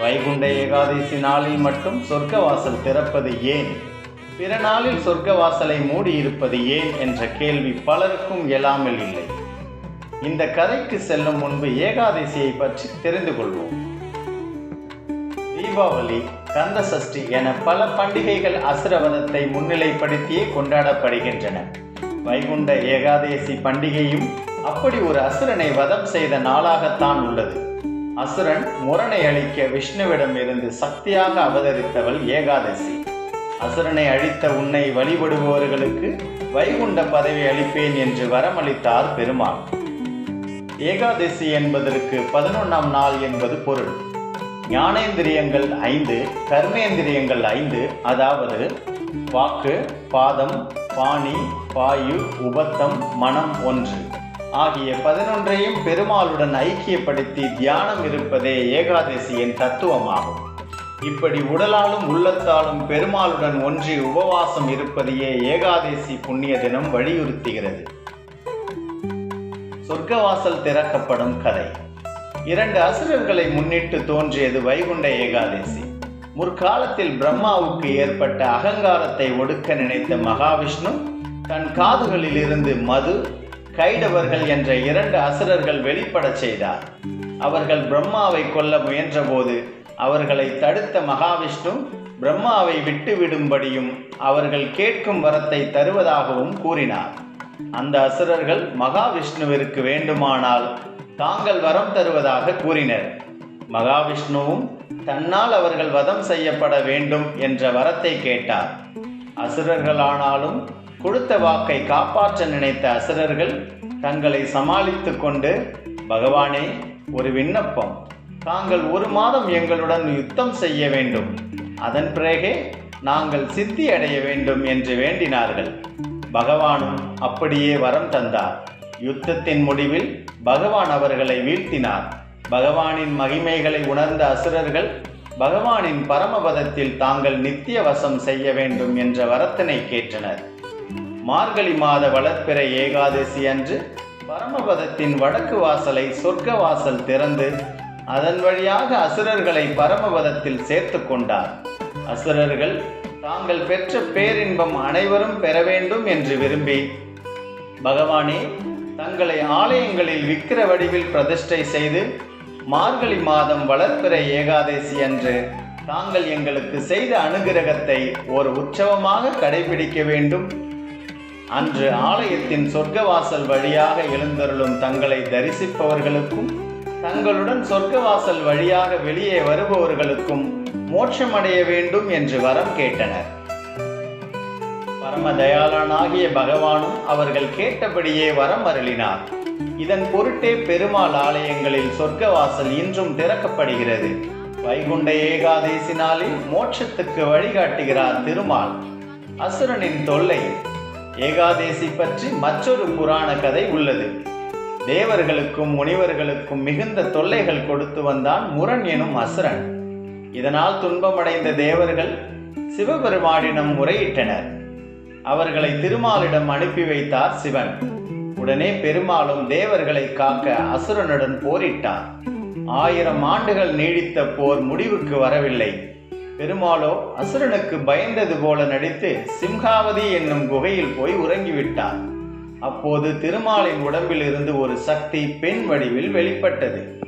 வைகுண்ட ஏகாதசி நாளில் மட்டும் சொர்க்க வாசல் திறப்பது ஏன்? பிற நாளில் சொர்க்க வாசலை மூடி இருப்பது ஏன் என்ற கேள்வி பலருக்கும் எழாமல் இல்லை. இந்த கதைக்கு செல்லும் முன்பு ஏகாதசியை பற்றி தெரிந்து கொள்வோம். தீபாவளி கந்த சஷ்டி என பல பண்டிகைகள் அசுரவதத்தை முன்னிலைப்படுத்தியே கொண்டாடப்படுகின்றன. வைகுண்ட ஏகாதசி பண்டிகையும் அப்படி ஒரு அசுரனை வதம் செய்த நாளாகத்தான் உள்ளது. அசுரன் முரணை அழிக்க விஷ்ணுவிடம் இருந்து சக்தியாக அவதரித்தவள் ஏகாதசி. அசுரனை அழித்த உன்னை வழிபடுபவர்களுக்கு வைகுண்ட பதவி அளிப்பேன் என்று வரமளித்தார் பெருமாள். ஏகாதசி என்பதற்கு பதினொன்றாம் நாள் என்பது பொருள். ஞானேந்திரியங்கள் ஐந்து கர்மேந்திரியங்கள் ஐந்து அதாவது வாக்கு பாதம் பாணி பாயு உபத்தம் மனம் ஒன்று. ஆகிய பதினொன்றையும் பெருமாளுடன் ஐக்கியப்படுத்தி தியானம் இருப்பதே ஏகாதசியின் தத்துவமாகும். இப்படி உடலாலும் உள்ளத்தாலும் பெருமாளுடன் ஒன்றி உபவாசம் இருப்பதையே ஏகாதசி புண்ணிய தினம் வலியுறுத்துகிறது. சொர்க்கவாசல் திறக்கப்படும் கதை. இரண்டு அசுரர்களை முன்னிட்டு தோன்றியது வைகுண்ட ஏகாதசி. முற்காலத்தில் பிரம்மாவுக்கு ஏற்பட்ட அகங்காரத்தை ஒடுக்க நினைத்த மகாவிஷ்ணு தன் காதுகளில் இருந்து மது கைடவர்கள் என்ற இரண்டு அசுரர்கள் வெளிப்படச் செய்தார். அவர்கள் பிரம்மாவை கொல்ல முயன்றபோது அவர்களை தடுத்த மகாவிஷ்ணு பிரம்மாவை விட்டுவிடும்படியும் அவர்கள் கேட்கும் வரத்தை தருவதாகவும் கூறினார். அந்த அசுரர்கள் மகாவிஷ்ணுவிற்கு வேண்டுமானால் தாங்கள் வரம் தருவதாக கூறினர். மகாவிஷ்ணுவும் தன்னால் அவர்கள் வதம் செய்யப்பட வேண்டும் என்ற வரத்தை கேட்டார். அசுரர்களானாலும் கொடுத்த வாக்கை காப்பாற்ற நினைத்த அசுரர்கள் தங்களை சமாளித்துக் கொண்டு பகவானே ஒரு விண்ணப்பம். தாங்கள் ஒரு மாதம் எங்களுடன் யுத்தம் செய்ய வேண்டும். அதன் பிறகே நாங்கள் சித்தி அடைய வேண்டும் என்று வேண்டினார்கள். பகவானும் அப்படியே வரம் தந்தார். யுத்தத்தின் முடிவில் பகவான் அவர்களை வீழ்த்தினார். பகவானின் மகிமைகளை உணர்ந்த அசுரர்கள் பகவானின் பரமபதத்தில் தாங்கள் நித்திய வசம் செய்ய வேண்டும் என்ற வரத்தினை கேட்டனர். மார்கழி மாத வளர்ப்பிறை ஏகாதசி அன்று பரமபதத்தின் வடக்கு வாசலை சொர்க்க வாசல் திறந்து அதன் வழியாக அசுரர்களை பரமபதத்தில் சேர்த்து கொண்டார். அசுரர்கள் தாங்கள் பெற்ற பேரின்பம் அனைவரும் பெற வேண்டும் என்று விரும்பி பகவானே தங்களை ஆலயங்களில் விக்கிர வடிவில் பிரதிஷ்டை செய்து மார்கழி மாதம் வளர்ப்பிற ஏகாதசி அன்று தாங்கள் எங்களுக்கு செய்த அனுகிரகத்தை ஒரு உற்சவமாக கடைபிடிக்க வேண்டும் அன்று ஆலயத்தின் சொர்க்கவாசல் வழியாக எழுந்தருளும் தங்களை தரிசிப்பவர்களுக்கும் தங்களுடன் சொர்க்கவாசல் வழியாக வெளியே வருபவர்களுக்கும் மோட்சமடைய வேண்டும் என்று வரம் கேட்டனர். பரம தயாளனாகிய பகவானும் அவர்கள் கேட்டபடியே வரம் அருளினார். இதன் பொருட்டே பெருமாள் ஆலயங்களில் சொர்க்கவாசல் இன்றும் திறக்கப்படுகிறது. வைகுண்ட ஏகாதேசி நாளில் மோட்சத்துக்கு வழிகாட்டுகிறார் திருமால். அசுரனின் தொல்லை ஏகாதேசி பற்றி மற்றொரு புராண கதை உள்ளது. தேவர்களுக்கும் முனிவர்களுக்கும் மிகுந்த தொல்லைகள் கொடுத்து வந்தான் முரண் எனும் அசுரன். இதனால் துன்பமடைந்த தேவர்கள் சிவபெருமானிடம் முறையிட்டனர். அவர்களை திருமாலிடம் அனுப்பி வைத்தார் சிவன். உடனே பெருமாளும் தேவர்களை காக்க அசுரனுடன் போரிட்டார் ஆயிரம் ஆண்டுகள் நீடித்த போர் முடிவுக்கு வரவில்லை. பெருமாளோ அசுரனுக்கு பயந்தது போல நடித்து சிம்ஹாவதி என்னும் குகையில் போய் உறங்கிவிட்டார். அப்போது திருமாலின் உடம்பில் இருந்து ஒரு சக்தி பெண் வடிவில் வெளிப்பட்டது.